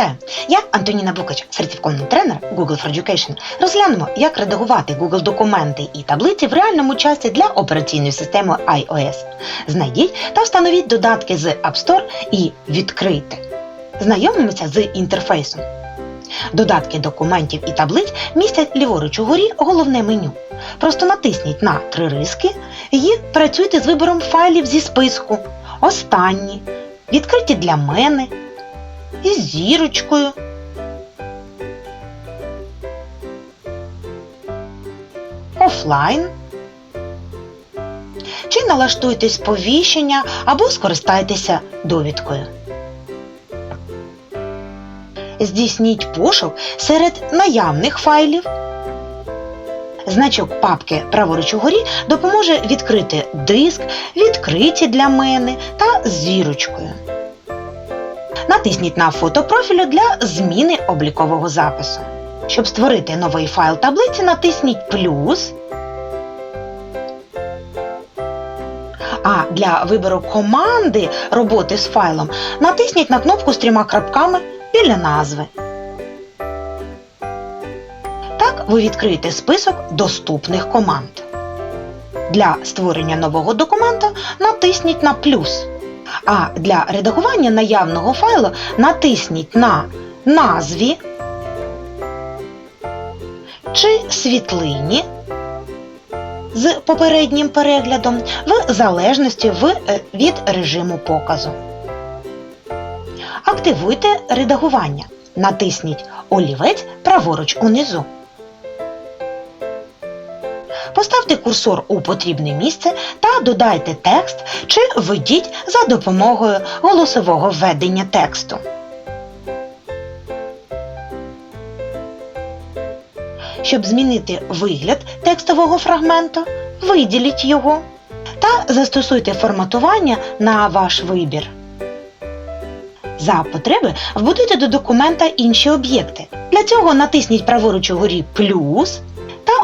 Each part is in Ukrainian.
Вітаю! Я Антоніна Букач, сертифікований тренер Google for Education. Розглянемо, як редагувати Google документи і таблиці в реальному часі для операційної системи iOS. Знайдіть та встановіть додатки з App Store і відкрийте. Знайомимося з інтерфейсом. Додатки документів і таблиць містять ліворуч угорі головне меню. Просто натисніть на три риски і працюйте з вибором файлів зі списку. Останні, відкриті для мене, із зірочкою. Офлайн. Чи налаштуйте сповіщення або скористайтеся довідкою. Здійсніть пошук серед наявних файлів. Значок папки праворуч угорі допоможе відкрити диск, відкриті для мене та зірочкою. Натисніть на фото профілю для зміни облікового запису. Щоб створити новий файл таблиці, натисніть плюс. А для вибору команди роботи з файлом натисніть на кнопку з трьома крапками біля назви. Так ви відкриєте список доступних команд. Для створення нового документа натисніть на плюс. А для редагування наявного файлу натисніть на назві чи світлині з попереднім переглядом в залежності е, від режиму показу. Активуйте редагування. Натисніть олівець праворуч унизу. Поставте курсор у потрібне місце та додайте текст чи введіть за допомогою голосового введення тексту. Щоб змінити вигляд текстового фрагменту, виділіть його та застосуйте форматування на ваш вибір. За потреби вбудуйте до документа інші об'єкти. Для цього натисніть праворуч угорі плюс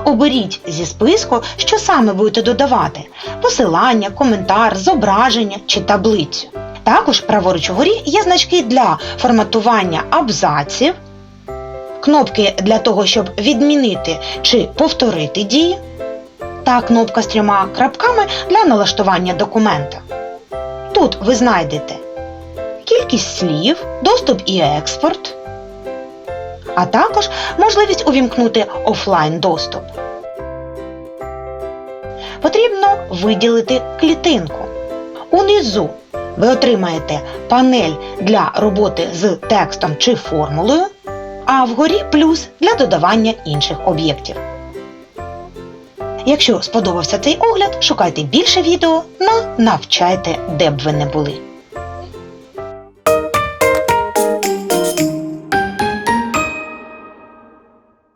оберіть зі списку, що саме будете додавати: посилання, коментар, зображення чи таблицю. Також праворуч угорі є значки для форматування абзаців, кнопки для того, щоб відмінити чи повторити дії, та кнопка з трьома крапками для налаштування документа. Тут ви знайдете кількість слів, доступ і експорт, а також можливість увімкнути офлайн доступ. Потрібно виділити клітинку. Унизу ви отримаєте панель для роботи з текстом чи формулою, а вгорі плюс для додавання інших об'єктів. Якщо сподобався цей огляд, шукайте більше відео на навчайте, де б ви не були.